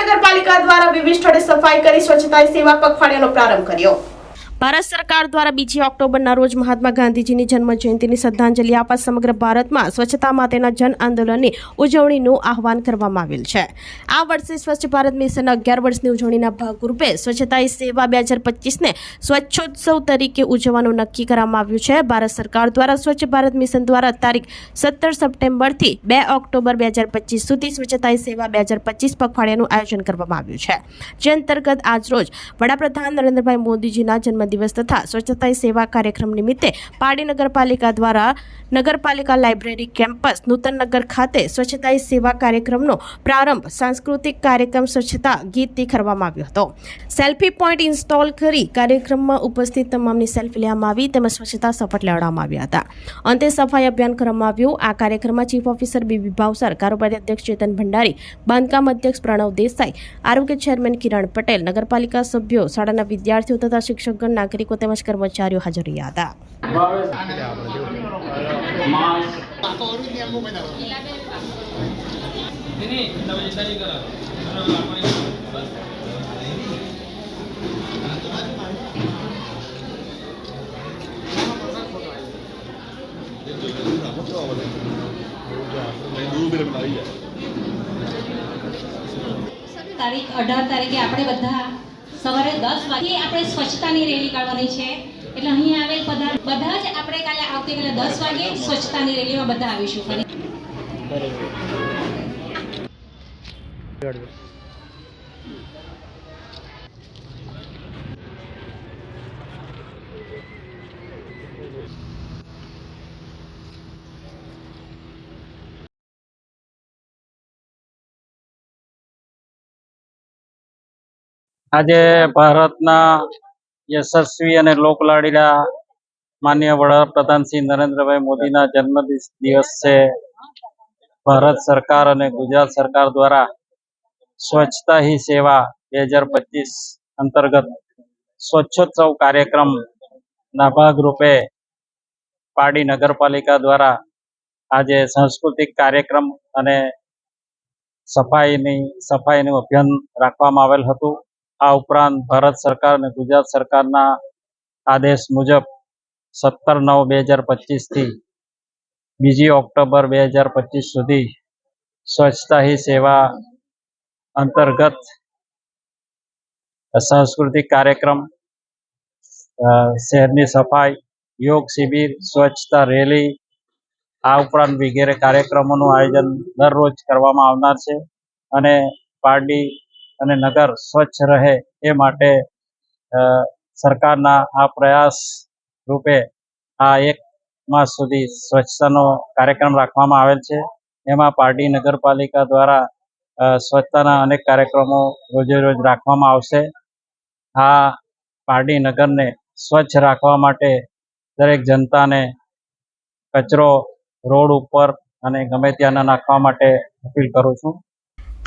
નગરપાલિકા દ્વારા વિવિધ સ્થળે સફાઈ કરી સ્વચ્છતા સેવા પખવાડિયાનો પ્રારંભ કર્યો. ભારત સરકાર દ્વારા બીજી ઓક્ટોબરના રોજ મહાત્મા ગાંધીજીની જન્મ જયંતિની શ્રદ્ધાંજલિ આપવા સમગ્ર ભારતમાં સ્વચ્છતા માટેના જન આંદોલનની ઉજવણીનું આહવાન કરવામાં આવેલ છે. આ વર્ષે સ્વચ્છ ભારત મિશન અગિયાર વર્ષની ઉજવણીના ભાગરૂપે સ્વચ્છતા સેવા બે હજાર પચીસને સ્વચ્છોત્સવ તરીકે ઉજવવાનું નક્કી કરવામાં આવ્યું છે. ભારત સરકાર દ્વારા સ્વચ્છ ભારત મિશન દ્વારા તારીખ સત્તર સપ્ટેમ્બરથી બે ઓક્ટોબર બે હજાર પચીસ સુધી સ્વચ્છતા સેવા બે હજાર પચીસ પખવાડિયાનું આયોજન કરવામાં આવ્યું છે. જે અંતર્ગત આજરોજ વડાપ્રધાન નરેન્દ્રભાઈ મોદીજીના જન્મદિવસ તથા સ્વચ્છતા સેવા કાર્યક્રમ નિમિત્તે પાડી નગરપાલિકા દ્વારા નગરપાલિકા લાઇબ્રેરી કેમ્પસ નૂતનનગર ખાતે સ્વચ્છતા સેવા કાર્યક્રમનો પ્રારંભ સાંસ્કૃતિક કાર્યક્રમ સ્વચ્છતા ગીતથી કરવામાં આવ્યો હતો. સેલ્ફી પોઈન્ટ ઇન્સ્ટોલ કરી કાર્યક્રમમાં ઉપસ્થિત તમામની સેલ્ફી લેવામાં આવી તેમજ સ્વચ્છતા શપથ લેવડાવવામાં આવ્યા હતા. અંતે સફાઈ અભિયાન કરવામાં આવ્યું. આ કાર્યક્રમમાં ચીફ ઓફિસર બીબી ભાવસર, કારોબારી અધ્યક્ષ ચેતન ભંડારી, બાંધકામ અધ્યક્ષ પ્રણવ દેસાઈ, આરોગ્ય ચેરમેન કિરણ પટેલ, નગરપાલિકા સભ્યો, શાળાના વિદ્યાર્થીઓ તથા શિક્ષકગણ નાગરિકો તેમજ કર્મચારીઓ હાજર રહ્યા હતા તારીખ અઢાર તારીખે આપણે બધા સવારે દસ વાગે આપણે સ્વચ્છતાની રેલી કાઢવાની છે. એટલે અહીં આવેલ બધા બધા જ આપણે કાલે આવતીકાલે દસ વાગે સ્વચ્છતાની રેલીમાં બધા આવીશું. આજે ભારતના યશસ્વી અને લોકલાડીલા માન્ય વડાપ્રધાન શ્રી નરેન્દ્રભાઈ મોદીના જન્મ છે. ભારત સરકાર અને ગુજરાત સરકાર દ્વારા સ્વચ્છતા હી સેવા બે હજાર પચીસ અંતર્ગત સ્વચ્છોત્સવ કાર્યક્રમના ભાગરૂપે પાડી નગરપાલિકા દ્વારા આજે સાંસ્કૃતિક કાર્યક્રમ અને સફાઈની, સફાઈનું અભિયાન રાખવામાં આવેલ હતું. આ ઉપરાંત ભારત સરકાર અને ગુજરાત સરકારના આદેશ મુજબ સત્તર નવ બે હજાર પચીસથી બીજી ઓક્ટોબર બે હજાર પચીસ સુધી સ્વચ્છતા હી સેવા અંતર્ગત સાંસ્કૃતિક કાર્યક્રમ શહેરની સફાઈ, યોગ શિબિર, સ્વચ્છતા રેલી, આ ઉપરાંત વગેરે કાર્યક્રમોનું આયોજન દરરોજ કરવામાં આવનાર છે અને પારડી અને નગર સ્વચ્છ રહે એ માટે સરકારના આ પ્રયાસ રૂપે આ એક માસ સુધી સ્વચ્છતાનો કાર્યક્રમ રાખવામાં આવેલ છે. એમાં પારડી નગરપાલિકા દ્વારા સ્વચ્છતાના અનેક કાર્યક્રમો રોજે રોજ રાખવામાં આવશે. આ પારડી નગરને સ્વચ્છ રાખવા માટે દરેક જનતાને કચરો રોડ ઉપર અને ગમે ત્યાં નાખવા માટે અપીલ કરું છું.